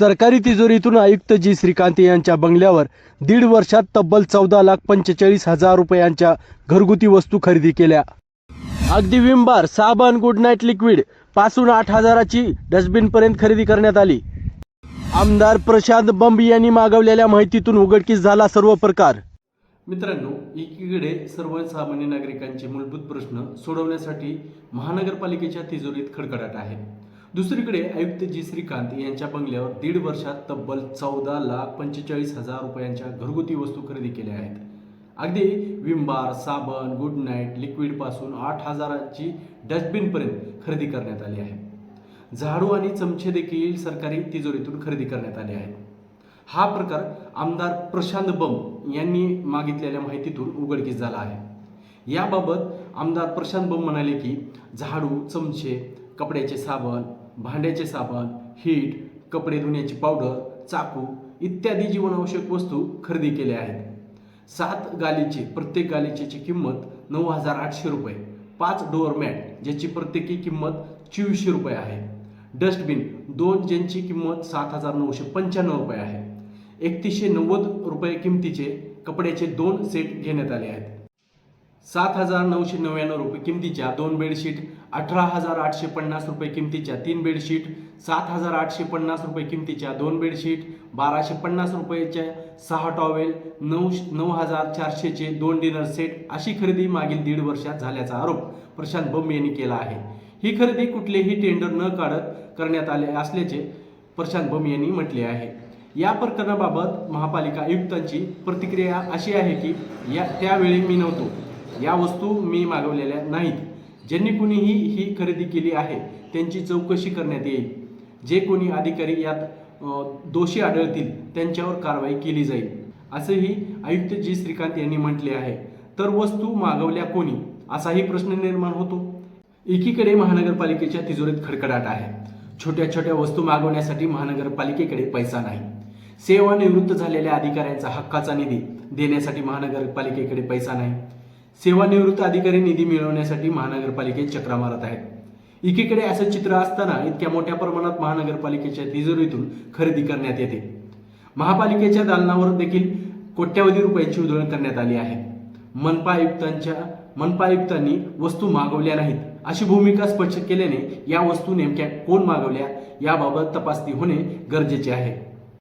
सरकारी तिजोरीतून आयुक्त जी. श्रीकांत यांच्या बंगल्यावर दीड वर्षात तब्बल चौदा लाख पंचेचाळीस हजार रुपयांच्या घरगुती वस्तू खरेदी केल्या. अगदी विमबार साबण गुड नाईट लिक्विडपासून आठ हजाराची डस्टबिन पर्यंत खरेदी करण्यात आली. आमदार प्रशांत बंब यांनी मागवलेल्या माहितीतून उघडकीस झाला सर्व प्रकार. मित्रांनो एकीकडे सर्वसामान्य नागरिकांचे मूलभूत प्रश्न सोडवण्यासाठी महानगरपालिकेच्या तिजोरीत खडखडाट आहे दुसरीकडे आयुक्त जी. श्रीकांत यांच्या बंगल्यावर दीड वर्षात तब्बल चौदा लाख पंचेचाळीस हजार रुपयांच्या घरगुती वस्तू खरेदी केल्या आहेत. अगदी विमबार साबण गुड नाईट लिक्विडपासून आठ हजाराची डस्टबिनपर्यंत खरेदी करण्यात आली आहे. झाडू आणि चमचे देखील सरकारी तिजोरीतून खरेदी करण्यात आले आहेत. हा प्रकार आमदार प्रशांत बम यांनी मागितलेल्या माहितीतून उघडकीस झाला आहे. याबाबत आमदार प्रशांत बम म्हणाले की झाडू चमचे कपड्याचे साबण भांड्याचे साबण हीट कपडे धुण्याची पावडर चाकू इत्यादी जीवनावश्यक वस्तू खरेदी केल्या आहेत. सात गालीचे प्रत्येक गालीचेची किंमत नऊ हजार आठशे रुपये. पाच डोअर मॅट ज्याची प्रत्येकी किंमत चोवीसशे रुपये आहे. डस्टबिन दोन ज्यांची किंमत सात हजार नऊशे पंच्याण्णव रुपये आहे. एकतीसशे नव्वद रुपये किमतीचे कपड्याचे दोन सेट घेण्यात आले आहेत. सात हजार नऊशे नव्याण्णव रुपये किमतीच्या दोन बेडशीट अठरा हजार आठशे पन्नास रुपये किमतीच्या तीन बेडशीट सात हजार आठशे पन्नास रुपये किमतीच्या दोन बेडशीट बाराशे पन्नास रुपयेच्या सहा टॉवेल नऊ नऊ हजार चारशेचे दोन डिनर सेट अशी खरेदी मागील दीड वर्षात झाल्याचा आरोप प्रशांत बंब यांनी केला आहे. ही खरेदी कुठलेही टेंडर न काढत करण्यात आले असल्याचे प्रशांत बंब यांनी म्हटले आहे. या प्रकरणाबाबत महापालिका आयुक्तांची प्रतिक्रिया अशी आहे की या त्यावेळी मी नव्हतो. या वस्तू मी मागवलेल्या नाहीत. ज्यांनी कुणीही ही खरेदी केली आहे त्यांची चौकशी करण्यात येईल. जे कोणी अधिकारी यात दोषी आढळतील त्यांच्यावर कारवाई केली जाईल. असेही आयुक्त जी. श्रीकांत यांनी म्हटले आहे. तर वस्तू मागवल्या कोणी? असाही प्रश्न निर्माण होतो. एकीकडे महानगरपालिकेच्या तिजोरीत खडखडाट आहे. छोट्या छोट्या वस्तू मागवण्यासाठी महानगरपालिकेकडे पैसा नाही. सेवानिवृत्त झालेल्या अधिकाऱ्यांचा हक्काचा निधी देण्यासाठी महानगरपालिकेकडे पैसा नाही. सेवानिवृत्त अधिकारी निधी मिळवण्यासाठी महानगरपालिकेत चक्रा मारत आहेत. एकीकडे असं चित्र असताना इतक्या मोठ्या प्रमाणात महानगरपालिकेच्या तिजोरीतून खरेदी करण्यात येते. महापालिकेच्या दालनावर देखील कोट्यावधी रुपयांची उधळण करण्यात आली आहे. मनपा आयुक्तांच्या मनपा आयुक्तांनी वस्तू मागवल्या नाहीत अशी भूमिका स्पष्ट केल्याने या वस्तू नेमक्या कोण मागवल्या याबाबत तपासणी होणे गरजेचे आहे.